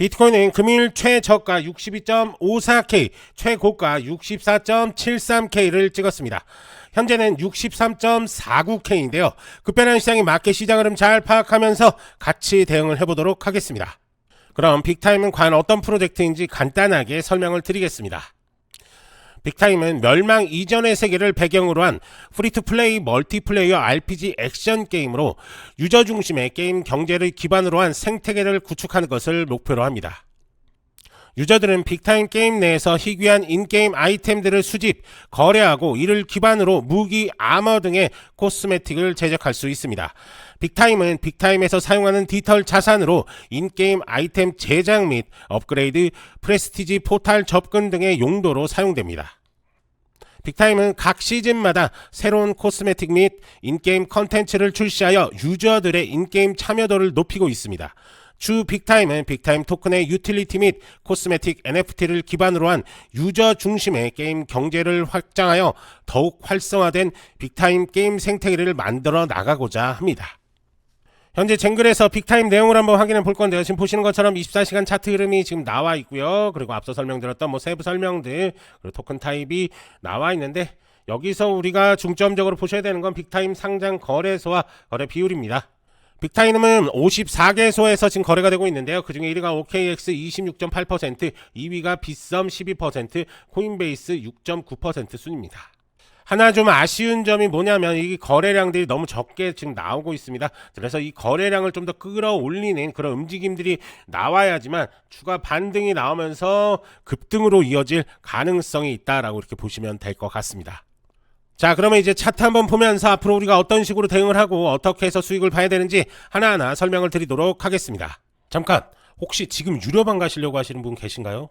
비트코인은 금일 최저가 62.54K, 최고가 64.73K를 찍었습니다. 현재는 63.49K인데요. 급변한 시장의 마켓 시장 흐름 잘 파악하면서 같이 대응을 해보도록 하겠습니다. 그럼 빅타임은 과연 어떤 프로젝트인지 간단하게 설명을 드리겠습니다. 빅타임은 멸망 이전의 세계를 배경으로 한 프리투플레이 멀티플레이어 RPG 액션 게임으로 유저 중심의 게임 경제를 기반으로 한 생태계를 구축하는 것을 목표로 합니다. 유저들은 빅타임 게임 내에서 희귀한 인게임 아이템들을 수집, 거래하고 이를 기반으로 무기, 아머 등의 코스메틱을 제작할 수 있습니다. 빅타임은 빅타임에서 사용하는 디지털 자산으로 인게임 아이템 제작 및 업그레이드, 프레스티지 포탈 접근 등의 용도로 사용됩니다. 빅타임은 각 시즌마다 새로운 코스메틱 및 인게임 컨텐츠를 출시하여 유저들의 인게임 참여도를 높이고 있습니다. 주 빅타임은 빅타임 토큰의 유틸리티 및 코스메틱 NFT를 기반으로 한 유저 중심의 게임 경제를 확장하여 더욱 활성화된 빅타임 게임 생태계를 만들어 나가고자 합니다. 현재 쟁글에서 빅타임 내용을 한번 확인해 볼 건데요. 지금 보시는 것처럼 24시간 차트 흐름이 지금 나와 있고요. 그리고 앞서 설명드렸던 뭐 세부 설명들 그리고 토큰 타입이 나와 있는데 여기서 우리가 중점적으로 보셔야 되는 건 빅타임 상장 거래소와 거래 비율입니다. 빅타임은 54개소에서 지금 거래가 되고 있는데요. 그중에 1위가 OKX 26.8%, 2위가 빗썸 12%, 코인베이스 6.9% 순입니다. 하나 좀 아쉬운 점이 뭐냐면 이 거래량들이 너무 적게 지금 나오고 있습니다. 그래서 이 거래량을 좀 더 끌어올리는 그런 움직임들이 나와야지만 추가 반등이 나오면서 급등으로 이어질 가능성이 있다라고 이렇게 보시면 될 것 같습니다. 자, 그러면 이제 차트 한번 보면서 앞으로 우리가 어떤 식으로 대응을 하고 어떻게 해서 수익을 봐야 되는지 하나하나 설명을 드리도록 하겠습니다. 잠깐, 혹시 지금 유료방 가시려고 하시는 분 계신가요?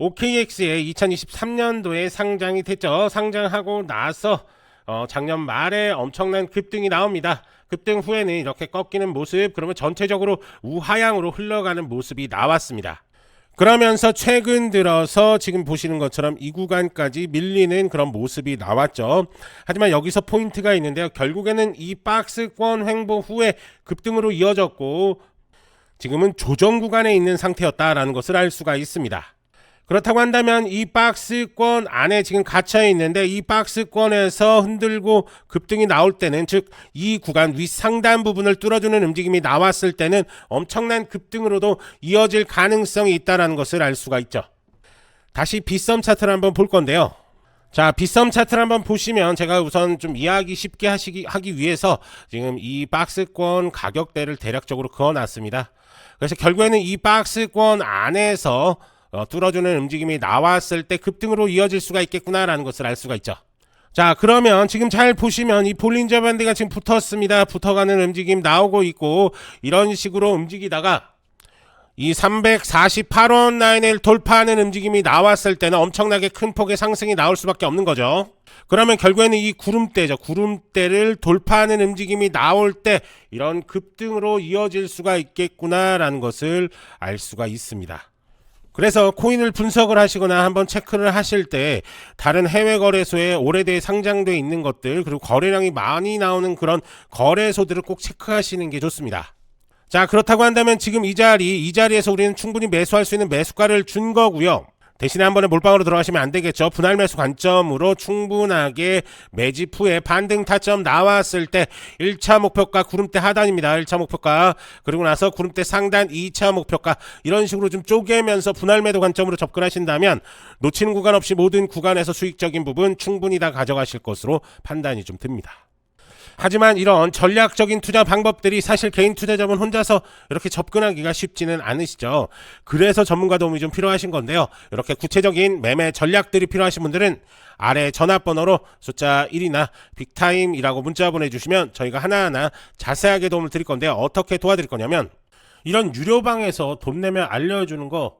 OKX의 2023년도에 상장이 됐죠. 상장하고 나서 어, 작년 말에 엄청난 급등이 나옵니다. 급등 후에는 이렇게 꺾이는 모습, 그러면 전체적으로 우하향으로 흘러가는 모습이 나왔습니다. 그러면서 최근 들어서 지금 보시는 것처럼 이 구간까지 밀리는 그런 모습이 나왔죠. 하지만 여기서 포인트가 있는데요. 결국에는 이 박스권 횡보 후에 급등으로 이어졌고 지금은 조정 구간에 있는 상태였다라는 것을 알 수가 있습니다. 그렇다고 한다면 이 박스권 안에 지금 갇혀 있는데 이 박스권에서 흔들고 급등이 나올 때는 즉 이 구간 윗 상단 부분을 뚫어주는 움직임이 나왔을 때는 엄청난 급등으로도 이어질 가능성이 있다라는 것을 알 수가 있죠. 다시 빗썸 차트를 한번 볼 건데요. 자, 빗썸 차트를 한번 보시면 제가 우선 좀 이해하기 쉽게 하시기 하기 위해서 지금 이 박스권 가격대를 대략적으로 그어 놨습니다. 그래서 결국에는 이 박스권 안에서 어, 뚫어주는 움직임이 나왔을 때 급등으로 이어질 수가 있겠구나라는 것을 알 수가 있죠. 자, 그러면 지금 잘 보시면 이 볼린저 밴드가 지금 붙었습니다. 붙어가는 움직임 나오고 있고 이런 식으로 움직이다가 이 348원 라인을 돌파하는 움직임이 나왔을 때는 엄청나게 큰 폭의 상승이 나올 수밖에 없는 거죠. 그러면 결국에는 이 구름대죠. 구름대를 돌파하는 움직임이 나올 때 이런 급등으로 이어질 수가 있겠구나라는 것을 알 수가 있습니다. 그래서 코인을 분석을 하시거나 한번 체크를 하실 때 다른 해외 거래소에 오래돼 상장돼 있는 것들 그리고 거래량이 많이 나오는 그런 거래소들을 꼭 체크하시는 게 좋습니다. 자, 그렇다고 한다면 지금 이 자리, 이 자리에서 우리는 충분히 매수할 수 있는 매수가를 준 거고요. 대신에 한 번에 몰빵으로 들어가시면 안 되겠죠. 분할 매수 관점으로 충분하게 매집 후에 반등 타점 나왔을 때 1차 목표가 구름대 하단입니다. 1차 목표가. 그리고 나서 구름대 상단 2차 목표가. 이런 식으로 좀 쪼개면서 분할 매도 관점으로 접근하신다면 놓치는 구간 없이 모든 구간에서 수익적인 부분 충분히 다 가져가실 것으로 판단이 좀 듭니다. 하지만 이런 전략적인 투자 방법들이 사실 개인 투자자분 혼자서 이렇게 접근하기가 쉽지는 않으시죠. 그래서 전문가 도움이 좀 필요하신 건데요. 이렇게 구체적인 매매 전략들이 필요하신 분들은 아래 전화번호로 숫자 1이나 빅타임이라고 문자 보내주시면 저희가 하나하나 자세하게 도움을 드릴 건데요. 어떻게 도와드릴 거냐면 이런 유료방에서 돈 내면 알려주는 거